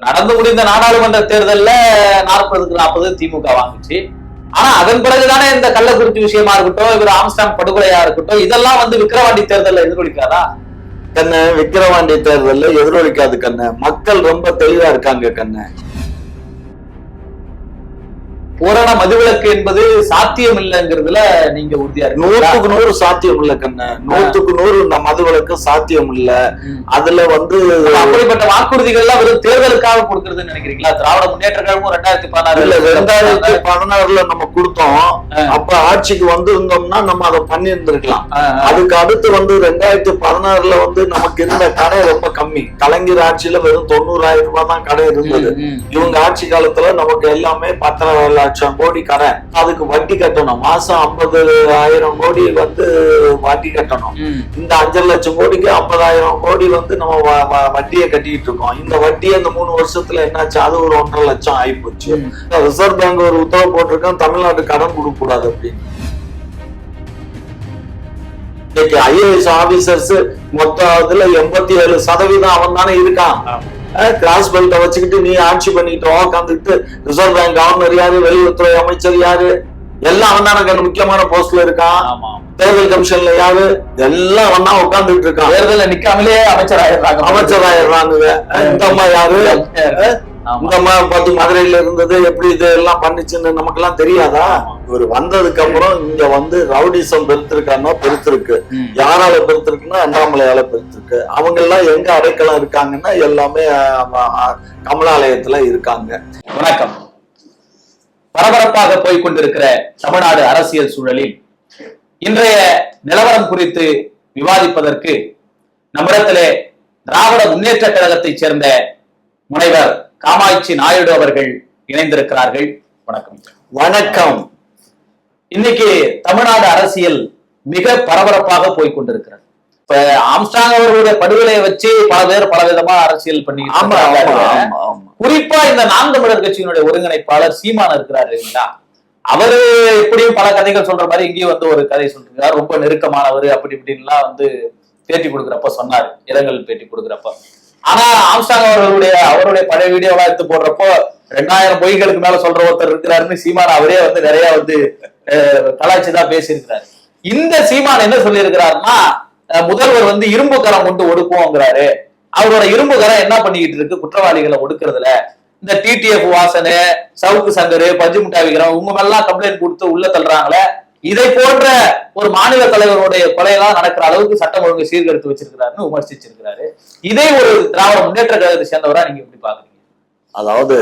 நடந்து முடிந்த நாடாளுமன்ற தேர்தல்ல நாற்பதுக்கு நாற்பது திமுக வாங்குச்சு. ஆனா அதன் பிறகுதானே இந்த கள்ளக்குறிச்சி விஷயமா இருக்கட்டும் இவர் ஆம்ஸ்டாங் படுகொலையா இருக்கட்டும் இதெல்லாம் வந்து விக்கிரவாண்டி தேர்தல்ல எதிரொலிக்காதா? கண்ணு விக்கிரவாண்டி தேர்தலில் எதிரொலிக்காது கண்ணு. மக்கள் ரொம்ப தெளிவா இருக்காங்க கண்ணு. பூரண மதுவிலக்கு என்பது சாத்தியம் இல்லைங்கிறதுல நீங்க உறுதியா? நூத்துக்கு நூறு சாத்தியம் இல்ல கண்ணு நூத்துக்கு நூறு இந்த மதுவிலக்கு சாத்தியம் இல்ல. அதுல வந்து அப்ப அப்படிப்பட்ட வாக்குறுதிகள் எல்லாம் வெறும் தேர்தலுக்காக கொடுக்கறதுன்னு நினைக்கிறீங்களா திராவிட முன்னேற்ற கழகமும் ரெண்டாயிரத்தி இல்ல ரெண்டாயிரத்தி பதினாறு பதினாறுல நம்ம கொடுத்தோம். அப்ப ஆட்சிக்கு வந்திருந்தோம்னா நம்ம அதை பண்ணியிருந்திருக்கலாம். ஆ, ஆ. அதுக்கு அடுத்து வந்து ரெண்டாயிரத்தி பதினாறுல வந்து நமக்கு இருந்த கடை ரொம்ப கம்மி. கலைஞர் ஆட்சியில வெறும் தொண்ணூறாயிரம் ரூபாய் தான் கடை இருந்தது. இவங்க ஆட்சி காலத்துல நமக்கு எல்லாமே பத்தரை லட்சம் கோடி கடை. அதுக்கு வட்டி கட்டணும். மாசம் ஐம்பது ஆயிரம் கோடி வந்து வட்டி கட்டணும். இந்த அஞ்சரை லட்சம் கோடிக்கு ஐம்பதாயிரம் கோடி வந்து நம்ம வட்டியை கட்டிட்டு இருக்கோம். இந்த வட்டி அந்த மூணு வருஷத்துல என்னாச்சு? அது ஒரு ஒன்றரை லட்சம் ஆயிப்போச்சு. ரிசர்வ் பேங்க் ஒரு உத்தரவு போட்டிருக்கோம் தமிழ்நாட்டு கடன் கொடுக்க கூடாது அப்படின்னு. இன்னைக்கு ஐஏஎஸ் ஆபீசர்ஸ் மொத்த இதுல எண்பத்தி ஏழு சதவீதம் அவன் தானே இருக்கான். கிராஸ் பெல்ட்டை வச்சுக்கிட்டு நீ ஆட்சி பண்ணிட்டு உட்காந்துக்கிட்டு ரிசர்வ் பேங்க் கவர்னர் யாரு வெளியுறவுத்துறை அமைச்சர் யாரு எல்லாம் அவன் தானே முக்கியமான போஸ்ட்ல இருக்கான். தேர்தல் கமிஷன்ல யாரு எல்லாம் அவன் தான் உட்காந்துட்டு இருக்கான். தேர்தல்ல நிக்காமலே அமைச்சர் ஆயிடுறாங்க அமைச்சராயிடுறானுங்க. இந்த அம்மா யாரு. இந்த பார்த்து மதுரையில இருந்தது எப்படி இது எல்லாம் பண்ணுச்சுன்னு நமக்கு எல்லாம் தெரியாதா இவர் வந்ததுக்கு அப்புறம் இங்க வந்து ரவுடிசம் பெருத்திருக்கானோ பெருத்திருக்கு. யாரால பெருத்திருக்குன்னா அண்ணாமலையால பெருத்திருக்கு. அவங்க எல்லாம் எங்க அடைக்கலம் இருக்காங்கன்னா எல்லாமே கமலாலயத்துல இருக்காங்க. வணக்கம். பரபரப்பாக போய்க் கொண்டிருக்கிற தமிழ்நாடு அரசியல் சூழலில் இன்றைய நிலவரம் குறித்து விவாதிப்பதற்கு நம்மிடத்திலே திராவிட முன்னேற்ற கழகத்தைச் சேர்ந்த முனைவர் காமாட்சி நாயுடு அவர்கள் இணைந்திருக்கிறார்கள். வணக்கம். வணக்கம். இன்னைக்கு தமிழ்நாடு அரசியல் மிக பரபரப்பாக போய் கொண்டிருக்கிறது இப்ப ஆம்ஸ்டாங் அவர்களுடைய படுகொலையை வச்சு பல பேர் பல விதமா அரசியல் பண்ணி குறிப்பா இந்த நாம் தமிழர் கட்சியினுடைய ஒருங்கிணைப்பாளர் சீமான் இருக்கிறார் இல்லைங்களா? அவரு எப்படியும் பல கதைகள் சொல்ற மாதிரி இங்கேயும் வந்து ஒரு கதை சொல்றாரு ரொம்ப நெருக்கமானவர் அப்படி இப்படின்லாம் வந்து பேட்டி கொடுக்குறப்ப சொன்னாரு. இரங்கல் பேட்டி கொடுக்குறப்ப. ஆனா ஆம்சாங் அவர்களுடைய அவருடைய பழைய வீடியோவா எடுத்து போடுறப்போ ரெண்டாயிரம் பொய்களுக்கு மேல சொல்ற ஒருத்தர் இருக்கிறாருன்னு சீமான் அவரே வந்து நிறைய வந்து அஹ், கலாய்ச்சிதான் பேசியிருக்கிறாரு. இந்த சீமான் என்ன சொல்லியிருக்கிறாருன்னா முதல்வர் வந்து இரும்பு கரம் கொண்டு ஒடுக்குவோங்கிறாரு. அவரோட இரும்பு கரம் என்ன பண்ணிக்கிட்டு இருக்கு? குற்றவாளிகளை ஒடுக்குறதுல. இந்த டிடிஎஃப் வாசனு சவுக்கு சங்கரு பஞ்சு முட்டாய் விக்ரம் உங்க மேலாம் கம்ப்ளைண்ட் கொடுத்து உள்ள தள்ளுறாங்களே இதை போன்ற ஒரு மாநில தலைவருடைய கொலையெல்லாம் நடக்கிற அளவுக்கு சட்டம் ஒழுங்கு சீர்கெடுத்து வச்சிருக்கிறாருன்னு விமர்சிச்சிருக்கிறாரு. இதை ஒரு திராவிட முன்னேற்ற கழகத்தை சேர்ந்தவரா நீங்க எப்படி பாக்குறீங்க அதாவது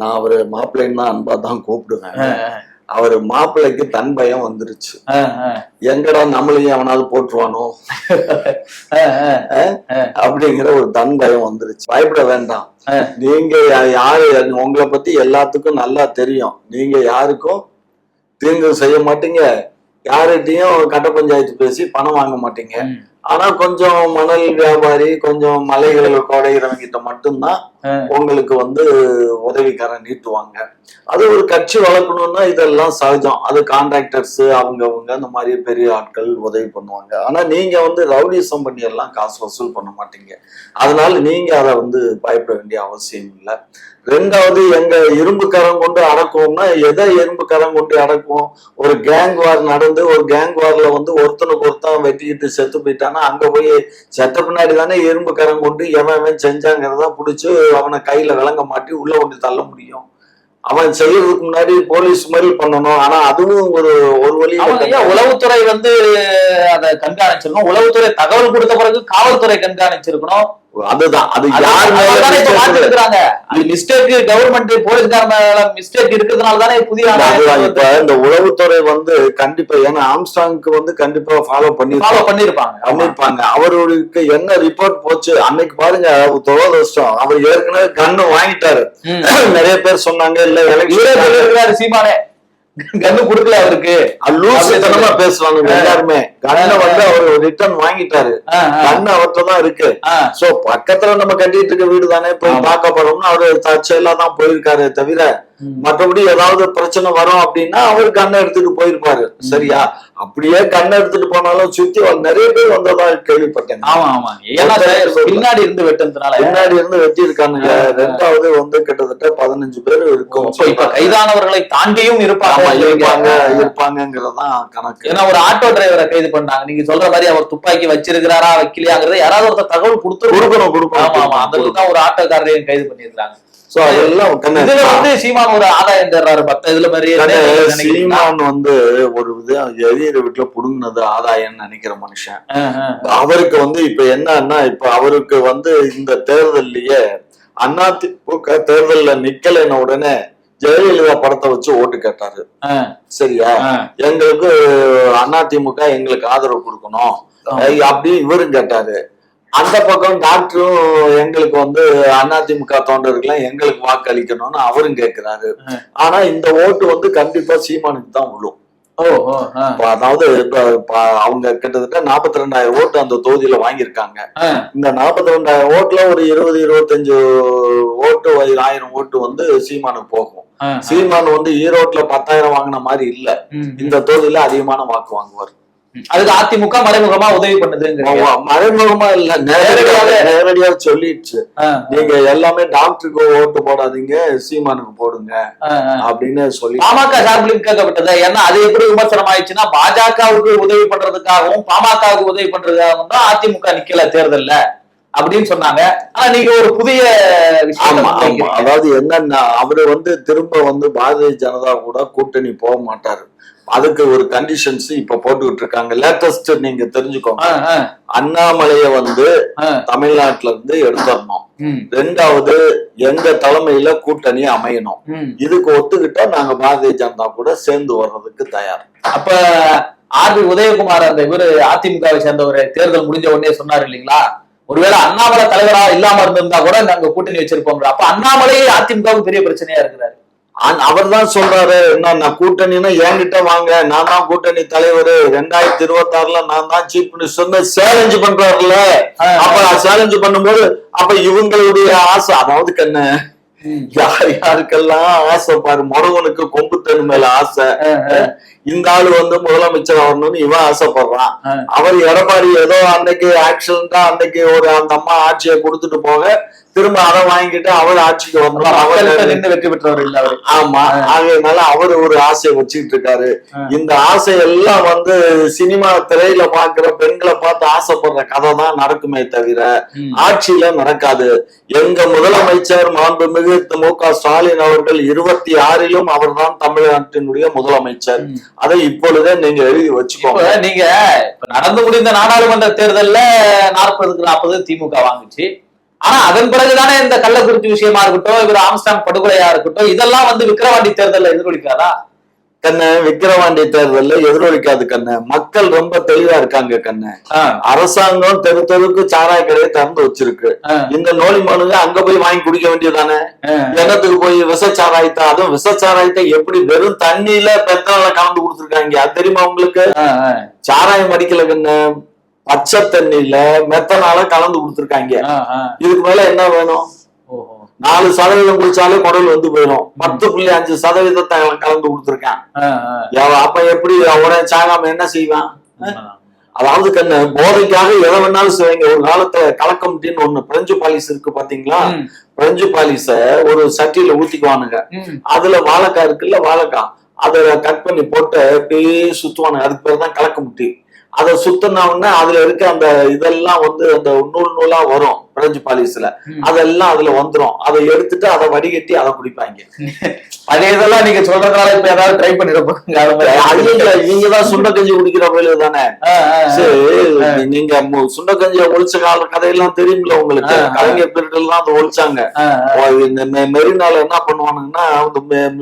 நான் அவரு மாப்பிள்ளைன்னு அன்பா தான் கூப்பிடுவேன். அவரு மாப்பிள்ளைக்கு தன் பயம் வந்துருச்சு. எங்கடா நம்மளையும் அவனாவது போட்டுருவானோ? அப்படிங்கிற ஒரு தன் பயம் வந்துருச்சு. பயப்பட வேண்டாம். நீங்க யாரு உங்களை பத்தி எல்லாத்துக்கும் நல்லா தெரியும். நீங்க யாருக்கும் தீங்கு செய்ய மாட்டீங்க. யார்கிட்டயும் கட்ட பஞ்சாயத்து பேசி பணம் வாங்க மாட்டீங்க. ஆனா கொஞ்சம் மணல் வியாபாரி கொஞ்சம் மலைகள் குடைகிறவங்க கிட்ட மட்டும்தான். உங்களுக்கு வந்து உதவிக்காரன் நீட்டுவாங்க. அது ஒரு கட்சி வளர்க்கணும்னா இதெல்லாம் சகஜம். அது கான்ட்ராக்டர்ஸ் அவங்க அவங்க இந்த மாதிரி பெரிய ஆட்கள் உதவி பண்ணுவாங்க. ஆனா நீங்க வந்து ரவுடிசம் பண்ணி எல்லாம் காசு வசூல் பண்ண மாட்டீங்க. அதனால நீங்க அதை வந்து பயப்பட வேண்டிய அவசியம் இல்லை. ரெண்டாவது எங்க இரும்பு கரம் கொண்டு அடக்குவோம்னா எதை இரும்பு கரம் கொண்டு அடக்குவோம்? ஒரு கேங் வார் நடந்து ஒரு கேங் வார்ல வந்து ஒருத்தனுக்கு ஒருத்தன் வெட்டிக்கிட்டு செத்து போயிட்டானா அங்க போய் செத்த பின்னாடி தானே இரும்பு கரம் கொண்டு எவன் செஞ்சாங்கிறத புடிச்சு அவனை கையில விளங்க மாட்டி உள்ள கொண்டு தள்ள முடியும். அவன் செய்யறதுக்கு முன்னாடி போலீஸ் மாதிரி பண்ணணும். ஆனா அதுவும் ஒரு ஒரு ஏன் உளவுத்துறை வந்து அதை கண்காணிச்சிருக்கணும்? உளவுத்துறை தகவல் கொடுத்த பிறகு காவல்துறை கண்காணிச்சிருக்கணும். அதுதான். அது யார் மிஸ்டேக் கவர்மெண்ட் போலீஸ்கார மேல மிஸ்டேக் இருக்கிறதுனால தானே புதிய இப்ப இந்த உளவுத்துறை வந்து கண்டிப்பா ஏன்னா ஆம்ஸ்டாங்க்கு வந்து கண்டிப்பா ஃபாலோ பண்ணி ஃபாலோ பண்ணிருப்பாங்க பண்ணிருப்பாங்க அவருக்கு என்ன ரிப்போர்ட் போச்சு? அன்னைக்கு பாருங்க துரதிருஷ்டம் அவர் ஏற்கனவே கண்ணு வாங்கிட்டாரு. நிறைய பேர் சொன்னாங்க இல்ல சீமானே. கண்ணு கொடுக்கல அவருக்கு. லூசுத்தனமா பேசுவாங்க எல்லாருமே. கண்ணை வந்து அவர் ரிட்டர்ன் வாங்கிட்டாரு. கண்ணு அவர்கிட்ட தான் இருக்கு. சோ பக்கத்துல நம்ம கட்டிட்டு இருக்க வீடு தானே போய். பார்க்க போறோம்னு அவரு தற்செயலா தான் போயிருக்காரு தவிர. மற்றபடி ஏதாவது பிரச்சனை வரும் அப்படின்னா அவர் கண்ணை எடுத்துட்டு போயிருப்பாரு. சரியா? அப்படியே கண்ணை எடுத்துட்டு போனாலும் சுத்தி நிறைய பேர் வந்ததா கேள்விப்பட்டேன். ஆமா ஆமா. ஏன்னா பின்னாடி இருந்து வெட்டுனதுனால பின்னாடி இருந்து வெட்டி இருக்கானுங்க ரெண்டாவது வந்து கிட்டத்தட்ட பதினஞ்சு பேர் இருக்கும். இப்ப கைதானவர்களை தாண்டியும் ஆமா, இருப்பாங்க இருப்பாங்க இருப்பாங்கிறதான் கணக்கு. ஏன்னா ஒரு ஆட்டோ டிரைவரை கைது பண்ணாங்க நீங்க சொல்ற மாதிரி அவர் துப்பாக்கி வச்சிருக்கிறாரா வைக்கலையாங்கிறத யாராவது ஒருத்தர் தகவல் கொடுத்துருக்கணும் கொடுக்கணும் ஆமா ஆமா. அந்த கொடுக்கணும் தான் ஒரு ஆட்டோக்காரரையும் கைது பண்ணிருக்காங்க சோ அதெல்லாம் இதுல வந்து சீமான் ஒரு ஆதாயம் தேடுறாரு. பத்த இதுல மாதிரி? சீமான் வந்து ஒரு இது எதிர வீட்டுல புடுங்கினது ஆதாயம்னு நினைக்கிற மனுஷன். அவருக்கு வந்து இப்ப என்னன்னா இப்ப அவருக்கு வந்து இந்த தேர்தல்லயே அதிமுக தேர்தல்ல நிக்கலைன்ன உடனே ஜெயலலிதா படத்தை வச்சு ஓட்டு கேட்டாரு. சரியா. எங்களுக்கு அதிமுக எங்களுக்கு ஆதரவு கொடுக்கணும். அப்படி இவரும் கேட்டாரு. அந்த பக்கம் டாக்டரும் எங்களுக்கு வந்து அதிமுக தொண்டர்கள்லாம் எங்களுக்கு வாக்களிக்கணும்னு அவரும் கேட்கிறாரு. ஆனா இந்த ஓட்டு வந்து கண்டிப்பா சீமானுக்கு தான் விழும். அதாவது அவங்க கிட்டத்தட்ட நாற்பத்தி ரெண்டாயிரம் ஓட்டு அந்த தொகுதியில வாங்கியிருக்காங்க. இந்த நாற்பத்தி ரெண்டாயிரம் ஓட்டுல ஒரு இருபது இருபத்தஞ்சு ஓட்டு ஆயிரம் ஓட்டு வந்து சீமானுக்கு போகும். சீமான் வந்து ஈரோட்ல பத்தாயிரம் வாங்கின மாதிரி இல்ல. இந்த தொகுதியில அதிகமான வாக்கு வாங்குவார். அதுக்கு அதிமுக மறைமுகமா உதவி பண்ணுதுங்க மறைமுகமா இல்ல நேரடியாக நேரடியா சொல்லிடுச்சு. நீங்க எல்லாமே டாக்டருக்கு ஓட்டு போடாதீங்க சீமானுக்கு போடுங்க. அப்படின்னு சொல்லி பாமக சார்பிலும் கேட்கப்பட்டது. ஏன்னா அது எப்படி விமர்சனம் ஆயிடுச்சுன்னா பாஜகவுக்கு உதவி பண்றதுக்காகவும் பாமகவுக்கு உதவி பண்றதுக்காகவும் தான் அதிமுக நிக்கல தேர்தல்ல அப்படின்னு சொன்னாங்க. ஆனா நீங்க ஒரு புதிய முன்வைக்கிறீங்க. அதாவது என்னன்னா அவரு வந்து திரும்ப வந்து பாரதிய ஜனதா கூட கூட்டணி போக மாட்டாரு. அதுக்கு ஒரு கண்டிஷன்ஸ் இப்ப போட்டுக்கிட்டு இருக்காங்க லேட்டஸ்ட் நீங்க தெரிஞ்சுக்கோங்க. அண்ணாமலைய வந்து. தமிழ்நாட்டுல இருந்து எடுத்துடணும் ரெண்டாவது எங்க தலைமையில கூட்டணி அமையணும். இதுக்கு ஒத்துக்கிட்டா நாங்க பாரதிய ஜனதா கூட சேர்ந்து வர்றதுக்கு தயார். அப்ப ஆர் பி உதயகுமார் அந்த இவரு அதிமுகவை சேர்ந்தவர் தேர்தல் முடிஞ்ச உடனே சொன்னார் இல்லைங்களா? ஒருவேளை அண்ணாமலை தலைவரா இல்லாம இருந்திருந்தா கூட நாங்க கூட்டணி வச்சிருப்போம் அப்ப அண்ணாமலை அதிமுகவுக்கு பெரிய பிரச்சனையா இருக்கிறாரு. அவர் தான் சொல்றாரு என்ன நான் கூட்டணின்னா என்கிட்ட வாங்க நான் தான் கூட்டணி தலைவர். ரெண்டாயிரத்தி இருபத்தி ஆறுல நான் தான் சீஃப் மினிஸ்டர் சேலஞ்சு பண்றாருல்ல. ஆ, அப்ப சேலஞ்சு பண்ணும்போது அப்ப இவங்களுடைய ஆசை அதாவது கண்ணு. யார் யாருக்கெல்லாம் ஆசை பாரு முருகனுக்கு கொம்பு தனு மேல ஆசை. இந்த ஆளு வந்து முதலமைச்சர் ஆகணும்னு இவன் ஆசைப்படுறான். அவர் எடப்பாடி ஏதோ அன்னைக்கு ஆக்சிடென்டா அன்னைக்கு ஒரு அந்த அம்மா ஆட்சியை கொடுத்துட்டு போக திரும்ப அதை வாங்கிட்டு அவர் ஆட்சிக்கு வரணும் அவர் வெற்றி பெற்றவர் இல்ல அவரு ஆமா ஆகையனால அவர் ஒரு ஆசையை வச்சுக்கிட்டு இருக்காரு. இந்த ஆசை எல்லாம் வந்து சினிமா திரையில பாக்குற பெண்களை பார்த்து ஆசைப்படுற கதை தான் நடக்குமே தவிர. ஆட்சியில நடக்காது எங்க முதலமைச்சர் மாண்புமிகு மு க ஸ்டாலின் அவர்கள் இருபத்தி ஆறிலும் அவர்தான் தமிழ்நாட்டினுடைய முதலமைச்சர். அதை இப்பொழுதே நீங்க எழுதி வச்சுக்கோங்க. நீங்க இப்ப நடந்து முடிந்த நாடாளுமன்ற தேர்தல்ல நாற்பதுக்கு நாற்பது திமுக வாங்குச்சு. ஆனா அதன் பிறகுதானே இந்த கள்ளக்குறிச்சி விஷயமா இருக்கட்டும் இவர் ஆம்ஸ்டாங் படுகொலையா இருக்கட்டும் இதெல்லாம் வந்து விக்கிரவாண்டி தேர்தல எதிரொலிக்காதா கண்ணு விக்கிரவாண்டி தேர்தல்ல எதிரொலிக்காது கண்ணு. மக்கள் ரொம்ப தெளிவா இருக்காங்க கண்ணு. அரசாங்கம் தெரு தெருக்கு சாராய கடையை திறந்து வச்சிருக்கு. இந்த நோய் மனுங்க அங்க போய் வாங்கி குடிக்க வேண்டியதானே ஆ. எண்ணத்துக்கு போய் விசச்சாராயத்தை? அதுவும் விசச்சாராயத்தை எப்படி வெறும் தண்ணியில பெட்ரோல கலந்து கொடுத்துருக்காங்க அது தெரியுமா உங்களுக்கு? சாராயம் அடிக்கல கண்ணு. பச்சை தண்ணியில மெத்தனால கலந்து கொடுத்துருக்காங்க. இதுக்கு மேல என்ன வேணும். நாலு சதவீதம் குடிச்சாலே குடல் வந்து போயிடும். பத்து புள்ளி அஞ்சு சதவீதத்தை கலந்து கொடுத்துருக்கான். அப்ப எப்படி உடனே சாகாம என்ன செய்வான்? அதாவது கண்ணு போதைக்காக எதை வேணாலும் செய்வாங்க ஒரு காலத்துல கலக்கம்ட்டின்னு ஒண்ணு பிரெஞ்சு பாலிஸ் இருக்கு பாத்தீங்களா? பிரெஞ்சு பாலிஸ ஒரு சட்டியில ஊத்திக்குவானுங்க. அதுல வாழைக்காய் இருக்குல்ல வாழைக்காய். அதை கட் பண்ணி போட்டு அப்படியே சுத்துவானுங்க. அதுக்கு பேர் தான் கலக்க முட்டி அதை சுத்தின உடனே அதுல இருக்க அந்த இதெல்லாம் வந்து அந்த நூல் நூலா வரும். பிரெஞ்சு பாலிஸ்ல. அதெல்லாம் அதுல வந்துரும். அதை எடுத்துட்டு அதை வடிகட்டி அதை குடிப்பாங்க. பழைய இதெல்லாம் நீங்க சொல்றதுனால இப்ப ஏதாவது ட்ரை. அதுல நீங்க தான் சுண்ட கஞ்சி குடிக்கிற வயலு தானே. நீங்க சுண்ட கஞ்சிய ஒழிச்ச கால கதையெல்லாம் தெரியுமில்ல உங்களுக்கு. கலைஞர் பீரியட்ல தான் அதை ஒழிச்சாங்க. மெரினால என்ன பண்ணுவானுங்கன்னா அந்த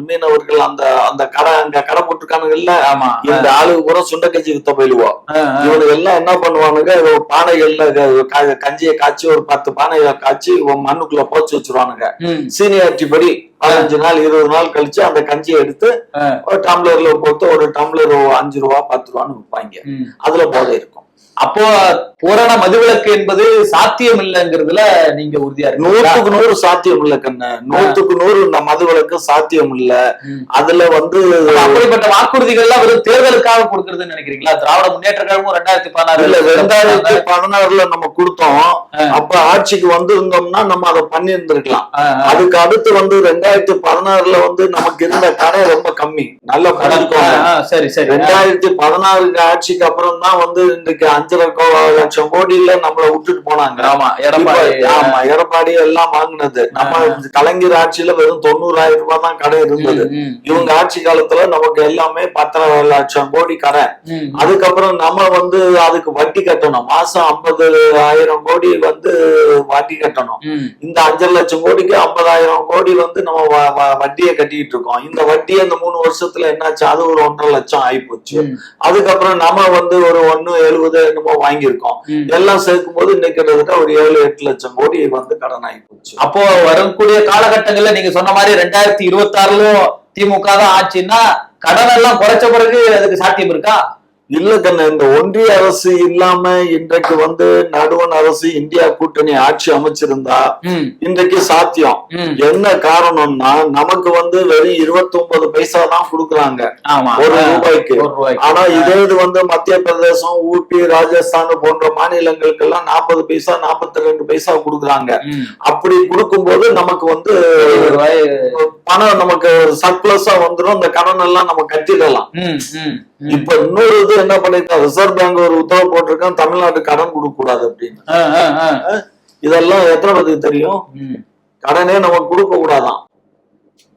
மீனவர்கள் அந்த அந்த கடை அங்க கடை போட்டிருக்கானுங்கல்ல ஆமா இந்த ஆளுக்கு பூரா சுண்ட கஞ்சி வித்த போயிடுவோம். இவனுக்கு எல்லாம் என்ன பண்ணுவானுங்க பானைகள்ல கஞ்சியை காய்ச்சி ஒரு பத்து பானைகளை காய்ச்சி மண்ணுக்குள்ள போச்சு வச்சிருவானுங்க. சீனியாரிட்டி படி பதினஞ்சு நாள் இருபது நாள் கழிச்சு அந்த கஞ்சியை எடுத்து. ஒரு டம்ளர்ல போட்டு ஒரு டம்ளர் அஞ்சு ரூபா பத்து ரூபான்னு விற்பாங்க. அதுல போதை இருக்கும். அப்போ பூரண மதுவிலக்கு என்பது சாத்தியம் இல்லைங்கிறதுல நீங்க உறுதியா? நூத்துக்கு நூறு சாத்தியம் இல்ல கண்ணு. நூத்துக்கு நூறு இந்த மதுவிலக்கு சாத்தியம் இல்ல. அதுல வந்து அப்ப அப்படிப்பட்ட வாக்குறுதிகள் எல்லாம் வெறும் தேர்தலுக்காக கொடுக்கறதுன்னு நினைக்கிறீங்களா? திராவிட முன்னேற்ற கழகமும் ரெண்டாயிரத்தி இல்ல ரெண்டாயிரத்தி பதினாறு. பதினாறுல நம்ம கொடுத்தோம். அப்ப ஆட்சிக்கு வந்திருந்தோம்னா நம்ம அதை பண்ணி இருந்திருக்கலாம். அதுக்கு அடுத்து வந்து ரெண்டாயிரத்தி பதினாறுல வந்து நமக்கு இருந்த கடை ரொம்ப கம்மி. நல்லா ஆ, சரி சரி. ரெண்டாயிரத்தி பதினாறுக்கு ஆட்சிக்கு அப்புறம் தான் வந்து இன்றைக்கு அஞ்சரை லட்சம் கோடியில நம்மள விட்டுட்டு போனாங்க. ஆமா எடப்பாடி. ஆமா எடப்பாடி எல்லாம் வாங்குனது. நம்ம கலைஞர் ஆட்சியில வெறும் தொண்ணூறாயிரம் ரூபாய் தான் கடை இருந்தது. இவங்க ஆட்சி காலத்துல நமக்கு எல்லாமே பத்தரை லட்சம் கோடி கடை அதுக்கப்புறம் நம்ம வந்து அதுக்கு வட்டி கட்டணும். மாசம் ஐம்பது ஆயிரம் கோடி வந்து வட்டி கட்டணும். இந்த அஞ்சரை லட்சம் கோடிக்கு ஐம்பதாயிரம் கோடி வந்து நம்ம வட்டியை கட்டிட்டு இருக்கோம். இந்த வட்டி அந்த மூணு வருஷத்துல என்னாச்சு? அது ஒரு ஒன்றரை லட்சம் ஆயிப்போச்சு. ம், அதுக்கப்புறம் நம்ம வந்து ஒரு ஒண்ணு எழுபது என்னமோ வாங்கியிருக்கோம். எல்லாம் சேர்க்கும் போது இன்னைக்கு கிட்டத்தட்ட ஒரு ஏழு எட்டு லட்சம் கோடி வந்து கடன் ஆயிப்போச்சு அப்போ வரக்கூடிய காலகட்டங்கள்ல நீங்க சொன்ன மாதிரி ரெண்டாயிரத்தி இருபத்தி ஆறுலயும் திமுக தான் ஆச்சுன்னா கடன் எல்லாம் குறைச்ச பிறகு அதுக்கு சாத்தியம் இருக்கா? இல்ல கண்ணு இந்த ஒன்றிய அரசு இல்லாம இன்றைக்கு வந்து நடுவண் அரசு இந்தியா கூட்டணி ஆட்சி அமைச்சிருந்தா இன்றைக்கு சாத்தியம். என்ன காரணம்னா நமக்கு வந்து வெறும் இருபத்தி ஒன்பது பைசா தான் கொடுக்குறாங்க ஆமா ஒரு ரூபாய்க்கு. ஆனா இதே இது வந்து மத்திய பிரதேசம் ஊபி ராஜஸ்தான் போன்ற மாநிலங்களுக்கு எல்லாம் நாற்பது பைசா நாற்பத்தி ரெண்டு பைசா கொடுக்குறாங்க. அப்படி கொடுக்கும்போது நமக்கு வந்து. பணம் நமக்கு சர்ப்ளஸா வந்துடும் இந்த கடன் எல்லாம் நம்ம கட்டிடலாம். இப்ப இன்னொரு இது என்ன பண்ணிருக்கான் ரிசர்வ் பேங்க் ஒரு உத்தரவு போட்டிருக்கான் தமிழ்நாட்டு கடன் கொடுக்க கூடாது அப்படின்னு. இதெல்லாம் எத்தனை பேருக்கு தெரியும். கடனே நம்ம கொடுக்க கூடாதாம்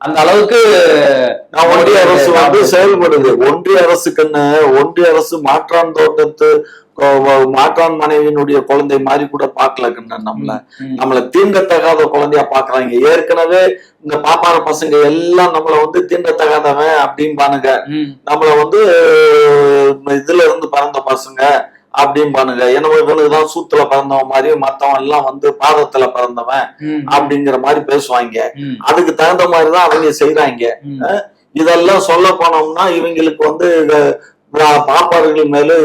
அந்த அளவுக்கு ஒன்றிய அரசு வந்து செயல்படுது. ஒன்றிய அரசுக்குன்னு ஒன்றிய அரசு மாற்றான் தோட்டத்து மாற்றான் மனைவியினுடைய குழந்தை மாதிரி கூட பார்க்கல கண்ணன் நம்மள. நம்மள தீண்டத்தகாத குழந்தையா பாக்குறாங்க ஏற்கனவே இந்த பாப்பார பசங்க எல்லாம் நம்மள வந்து தீண்டத்தகாதவன் அப்படிம்பானுங்க. நம்மள வந்து இதுல இருந்து பிறந்த பசங்க அப்படிம்பானுங்க. என்னமோ இவனுக்குதான் சூத்துல பிறந்தவன் மாதிரி மத்தவன் எல்லாம் வந்து பாதத்துல பிறந்தவன் அப்படிங்கிற மாதிரி பேசுவாங்க. அதுக்கு தகுந்த மாதிரிதான் அவங்க செய்யறாங்க. இதெல்லாம் சொல்ல போனோம்னா இவங்களுக்கு வந்து பாப்பார்கள் மேல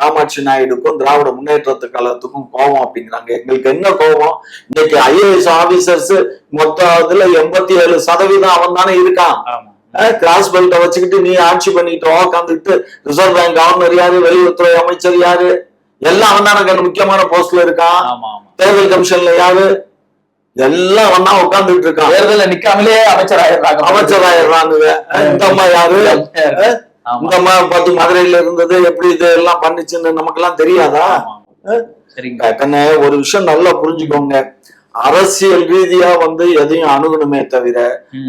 காமாட்சி நாயுடுக்கும் திராவிட முன்னேற்றத்து கழகத்துக்கும் கோபம் அப்படிங்கிறாங்க. எங்களுக்கு என்ன கோபம்? இன்னைக்கு ஐஏஎஸ் ஆபீசர்ஸ் மொத்த இதுல எண்பத்தி ஏழு சதவீதம் அவன் தானே இருக்கான். கிராஸ் பெல்ட்டை வச்சுக்கிட்டு நீ ஆட்சி பண்ணிட்டு உக்காந்துக்கிட்டு ரிசர்வ் பேங்க் கவர்னர் யாரு வெளியுறவுத்துறை அமைச்சர் யாரு? எல்லாம் அவன் தானே முக்கியமான போஸ்ட்ல இருக்கான். தேர்தல் கமிஷன்ல யாரு? எல்லாம் அவன் தான் உட்காந்துட்டு இருக்கான். தேர்தல்ல நிக்காமலே அமைச்சர் ஆயிடுறாங்க அமைச்சராயிடுறானுங்க இந்த அம்மா யாரு? இந்த அம்மா பார்த்து மதுரையில இருந்தது எப்படி இது எல்லாம் பண்ணுச்சுன்னு நமக்கெல்லாம் தெரியாதா? ஆமா. சரிங்க. கண்ணே ஒரு விஷயம் நல்லா புரிஞ்சுக்கோங்க. அரசியல் ரீதியா வந்து எதையும் அணுகணுமே தவிர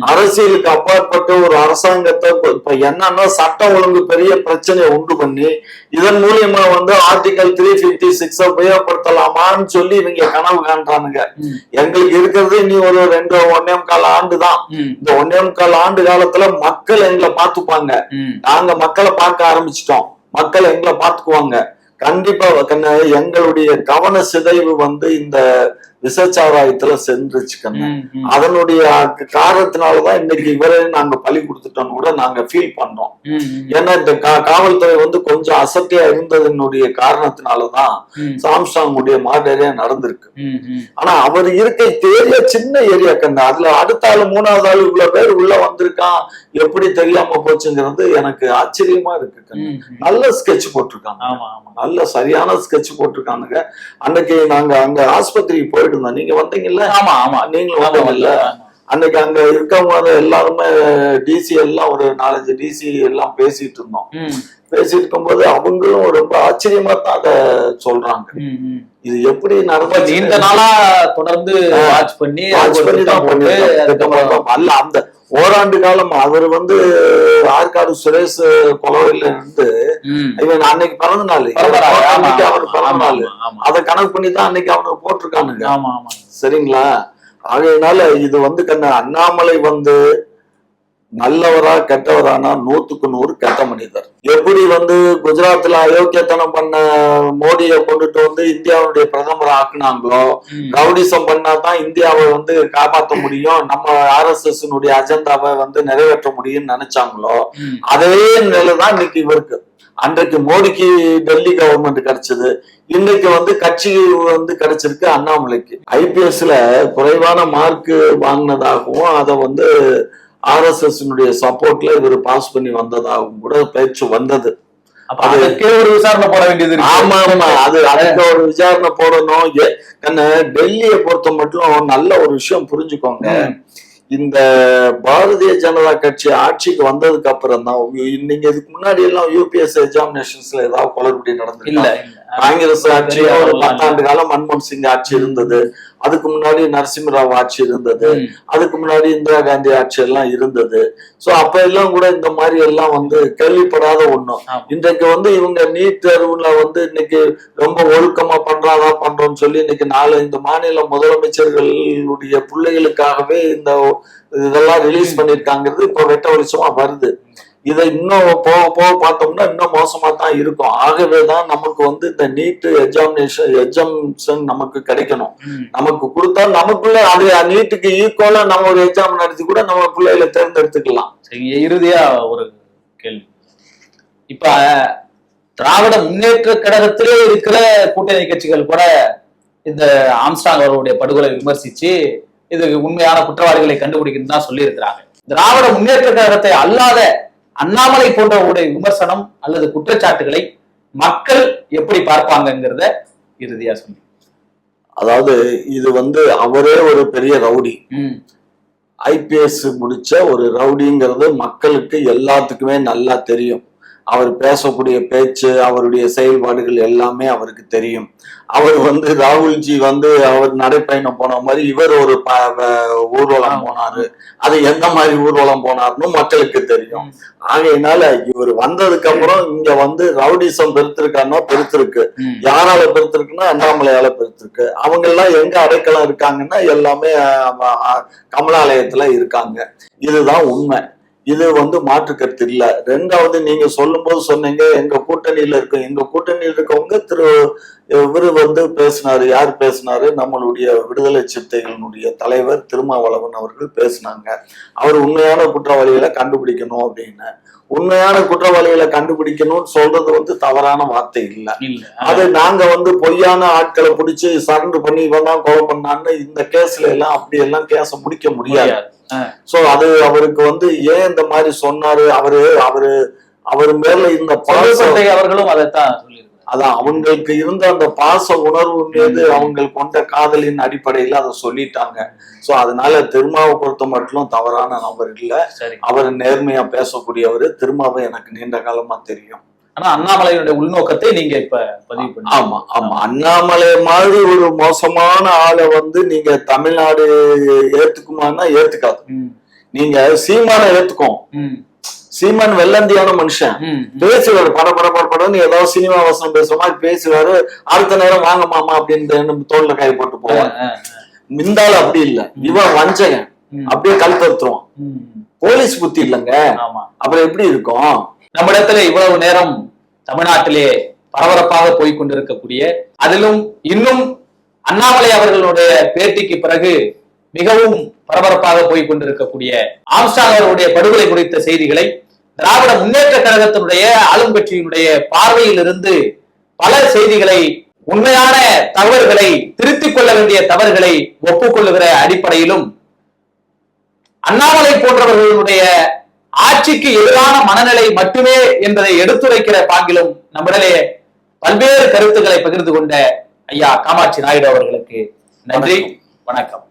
அரசியலுக்கு அப்பாற்பட்ட ஒரு அரசாங்கத்தை இப்ப- என்னன்னா சட்டம் ஒழுங்கு பெரிய பிரச்சனையை உண்டு பண்ணி இதன் மூலியமா வந்து ஆர்டிகல் த்ரீ பிப்டி சிக்ஸ் உபயோகப்படுத்தலாமான்னு சொல்லி இவங்க கனவு காண்றானுங்க. எங்களுக்கு இருக்கிறது இனி ஒரு ரெண்டு ஒன்னே முக்கால் ஆண்டு தான் ம், இந்த ஒன்னே முக்கால் ஆண்டு காலத்துல மக்கள் எங்களை பார்த்துப்பாங்க. நாங்க மக்களை பார்க்க ஆரம்பிச்சிட்டோம். மக்கள் எங்களை பார்த்துக்குவாங்க. கண்டிப்பா எங்களுடைய கவன சிதைவு வந்து இந்த விசச்சாராயத்துல சென்றுச்சு கண்ணு. ம், ம், அதனுடைய காரணத்தினாலதான் இன்னைக்கு இவரை நாங்க பழி கொடுத்துட்டோம்னு கூட நாங்க ஃபீல் பண்றோம். ஏன்னா இந்த கா- காவல்துறை வந்து கொஞ்சம் அசட்டியா இருந்ததனுடைய காரணத்தினாலதான் சாம்சாங்குடைய மாடரே நடந்திருக்கு. ஆனா அவர் இருக்க ஏரியா சின்ன ஏரியா கண்ணு. அதுல அடுத்த ஆளு மூணாவது ஆளு இவ்வளவு பேர் உள்ள வந்திருக்கான் எப்படி தெரியாம போச்சுங்கிறது எனக்கு ஆச்சரியமா இருக்கு. நல்ல ஸ்கெட்ச் போட்டிருக்காங்க. ஆமா ஆமா. நல்ல சரியான ஸ்கெட்ச் போட்டிருக்கானுங்க. அன்னைக்கு நாங்க அங்க ஆஸ்பத்திரிக்கு போயிட்டு இருந்தோம். நீங்க வந்தீங்கல்ல? ஆமா ஆமா. நீங்களும் வந்தீங்கல்ல. அன்னைக்கு அங்க இருக்கவங்க எல்லாருமே டிசி எல்லாம் ஒரு நாலஞ்சு டிசி எல்லாம் பேசிட்டு இருந்தோம். பேசிட்டு இருக்கும்போது அவங்களும் ரொம்ப ஆச்சரியமா தான் அதை சொல்றாங்க. இது எப்படி நடந்துச்சு? நீண்ட நாளா தொடர்ந்து வாட்ச் பண்ணி வாட்ச் பண்ணி தான். அதுக்கப்புறம். அல்ல அந்த ஓராண்டு காலம் அவர் வந்து ஆற்காடு சுரேஷ் கொலவையில இருந்து. இவன் அன்னைக்கு பிறந்த நாள். அன்னைக்கு அவர் பிறந்த நாள். அதை கணக்கு பண்ணி தான் அன்னைக்கு அவனுக்கு போட்டிருக்கானுங்க. ஆமா, ஆமா. சரிங்களா? ஆகையினால இது வந்து கண்ணு அண்ணாமலை வந்து நல்லவரா கெட்டவரானா நூத்துக்கு நூறு கெட்ட மனிதர். எப்படி வந்து குஜராத்ல அயோக்கியத்தனம் பண்ண மோடியை கொண்டுட்டு வந்து இந்தியாவுடைய பிரதமர் ஆக்குனாங்களோ ம், ரவுடிசம் பண்ணா தான் இந்தியாவை வந்து காப்பாற்ற முடியும் நம்ம ஆர்எஸ்எஸ் அஜெண்டாவை வந்து நிறைவேற்ற முடியும்னு நினைச்சாங்களோ அதே நிலைதான் இன்னைக்கு இவருக்கு. அன்றைக்கு மோடிக்கு டெல்லி கவர்மெண்ட் கிடைச்சது இன்னைக்கு வந்து கட்சி வந்து கிடைச்சிருக்கு அண்ணாமலைக்கு. ஐபிஎஸ்ல குறைவான மார்க் வாங்கினதாகவும் அதை வந்து ஆர்எஸ்எஸ் சப்போர்ட்ல இவர் பாஸ் பண்ணி வந்ததாகவும் கூட பேச்சு வந்தது. அதுக்கே ஒரு விசாரணை போட வேண்டியது. ஆமா ஆமா. அது அதுக்கு ஒரு விசாரணை போடணும். கண்ணு டெல்லியை பொறுத்த மட்டும் நல்ல ஒரு விஷயம் புரிஞ்சுக்கோங்க. இந்த பாரதிய ஜனதா கட்சி ஆட்சிக்கு வந்ததுக்கு அப்புறம் தான் நீங்க இதுக்கு முன்னாடி எல்லாம் யூபிஎஸ் எக்ஸாமினேஷன்ஸ்ல ஏதாவது குளறுபடி நடந்திருக்கு? இல்ல. காங்கிரஸ் ஆட்சி ஒரு பத்தாண்டு காலம் மன்மோகன் சிங் ஆட்சி இருந்தது. அதுக்கு முன்னாடி நரசிம்மராவ் ஆட்சி இருந்தது. அதுக்கு முன்னாடி இந்திரா காந்தி ஆட்சி எல்லாம் இருந்தது. சோ அப்ப எல்லாம் கூட இந்த மாதிரி எல்லாம் வந்து கேள்விப்படாத ஒண்ணும். இன்றைக்கு வந்து இவங்க நீட் தேர்வுல வந்து இன்னைக்கு ரொம்ப ஒழுக்கமா பண்றாதா பண்றோம்னு சொல்லி இன்னைக்கு நாலு இந்த மாநில முதலமைச்சர்களுடைய பிள்ளைகளுக்காகவே இந்த இதெல்லாம் ரிலீஸ் பண்ணிருக்காங்கிறது இப்ப வெட்ட வெளிச்சமா வருது. இதை இன்னும் போக போக பார்த்தோம்னா இன்னும் மோசமா தான் இருக்கும். ஆகவே தான் நமக்கு வந்து இந்த நீட் எக்ஸாமினேஷன் எக்ஸாம்ஷன் நமக்கு கிடைக்கணும். நமக்கு கொடுத்தா நமக்குள்ள அது நீட்டுக்கு ஈக்குவலா நம்ம ஒரு எக்ஸாம் நடத்தி கூட நம்ம பிள்ளைகளை தேர்ந்தெடுத்துக்கலாம். சரி இறுதியா ஒரு கேள்வி. இப்ப திராவிட முன்னேற்ற கழகத்திலே இருக்கிற கூட்டணி கட்சிகள் கூட இந்த ஆம்ஸ்டாங் அவர்களுடைய படுகொலை விமர்சிச்சு இது உண்மையான குற்றவாளிகளை கண்டுபிடிக்கணும் தான் சொல்லி இருக்கிறாங்க திராவிட முன்னேற்ற கழகத்தை அல்லாத அண்ணாமலை போன்றவர்களுடைய விமர்சனம் அல்லது குற்றச்சாட்டுகளை மக்கள் எப்படி பார்ப்பாங்கங்கிறத இறுதியா சொல்லி. அதாவது இது வந்து அவரே ஒரு பெரிய ரவுடி. ம். ஐபிஎஸ் முடிச்ச ஒரு ரவுடிங்கிறது மக்களுக்கு எல்லாத்துக்குமே நல்லா தெரியும். அவர் பேசக்கூடிய பேச்சு அவருடைய செயல்பாடுகள் எல்லாமே அவருக்கு தெரியும். அவர் வந்து ராகுல்ஜி வந்து அவர் நடைப்பயணம் போன மாதிரி இவர் ஒரு ஊர்வலம் போனாரு. அது எந்த மாதிரி ஊர்வலம் போனாருன்னு மக்களுக்கு தெரியும். ஆகையினால இவர் வந்ததுக்கு அப்புறம் இங்க வந்து ரவுடிசம் பெருத்திருக்காருன்னா பெருத்திருக்கு. யாரால பெருத்திருக்குன்னா அண்ணாமலையால பெருத்திருக்கு. அவங்க எல்லாம் எங்க அடைக்கலம் இருக்காங்கன்னா எல்லாமே கமலாலயத்துல இருக்காங்க. இதுதான் உண்மை. இது வந்து மாற்று கருத்து இல்ல. ரெண்டாவது நீங்க சொல்லும்போது சொன்னீங்க எங்க கூட்டணியில இருக்க எங்க கூட்டணியில் இருக்கவங்க திரு இவரு வந்து பேசினாரு யார் பேசினாரு? நம்மளுடைய விடுதலை சிறுத்தைகளினுடைய தலைவர் திருமாவளவன் அவர்கள் பேசினாங்க. அவர் உண்மையான குற்றவாளிகளை கண்டுபிடிக்கணும் அப்படின்னு. உண்மையான குற்றவாளிகளை கண்டுபிடிக்கணும்னு சொல்றது வந்து தவறான வார்த்தை இல்ல. அது நாங்க வந்து பொய்யான ஆட்களை பிடிச்சு சரண்டர் பண்ணி இவன் தான் கொலை பண்ணான்னு இந்த கேஸ்ல எல்லாம் அப்படி எல்லாம் கேஸ முடிக்க முடியாது. சோ அது அவருக்கு வந்து ஏன் இந்த மாதிரி சொன்னாரு? அவரு அவரு அவர் மேல இந்த அவர்களும் அதைத்தான் அதான் அவங்களுக்கு இருந்த அந்த பாச உணர்வு மீது அவங்க கொண்ட காதலின் அடிப்படையில அதை சொல்லிட்டாங்க. சோ அதனால திருமாவை பொறுத்த மட்டும் தவறான நபர் இல்ல. அவர் நேர்மையா பேசக்கூடியவர். திருமாவை எனக்கு நீண்ட காலமா தெரியும். ஆனா அண்ணாமலையினுடைய உள்நோக்கத்தை நீங்க இப்ப பதிவு பண்ணி ஆமா ஆமா. அண்ணாமலை மாதிரி ஒரு மோசமான ஆளை வந்து நீங்க தமிழ்நாடு ஏத்துக்குமான்னா ஏத்துக்காது. நீங்க சீமான ஏத்துக்கும் சீமான் வெள்ளந்தியான மனுஷன். பேசுவாரு. பட பட பட படன்னு ஏதாவது சினிமா வசனம் பேசுற மாதிரி பேசுவாரு. அடுத்த நேரம் வாங்க மாமா அப்படின்னு தோல்ல கை போட்டு ஆ, மிந்தாள் அப்படி இல்ல. இவன் வஞ்சகன். அப்படியே கழுத்தறுத்துருவான் போலீஸ் புத்தி இல்லைங்க. ஆமா. அப்புறம் எப்படி இருக்கும்? நம்மிடத்துல இவ்வளவு நேரம் தமிழ்நாட்டிலே பரபரப்பாக போய் கொண்டிருக்கக்கூடிய அதிலும் இன்னும் அண்ணாமலை அவர்களுடைய பேட்டிக்கு பிறகு மிகவும் பரபரப்பாக போய் கொண்டிருக்கக்கூடிய ஆம்ஸ்டாங் அவர்களுடைய படுகொலை குறித்த செய்திகளை திராவிட முன்னேற்ற கழகத்தினுடைய ஆளும் கட்சியினுடைய பார்வையிலிருந்து பல செய்திகளை உண்மையான தவறுகளை திருத்திக் கொள்ள வேண்டிய தவறுகளை ஒப்புக்கொள்ளுகிற அடிப்படையிலும் அண்ணாமலை போன்றவர்களுடைய ஆட்சிக்கு எதிரான மனநிலை மட்டுமே என்பதை எடுத்துரைக்கிற பாங்கிலும் நம்மிடலே பல்வேறு கருத்துக்களை பகிர்ந்து கொண்ட ஐயா காமாட்சி நாயுடு அவர்களுக்கு நன்றி. வணக்கம்.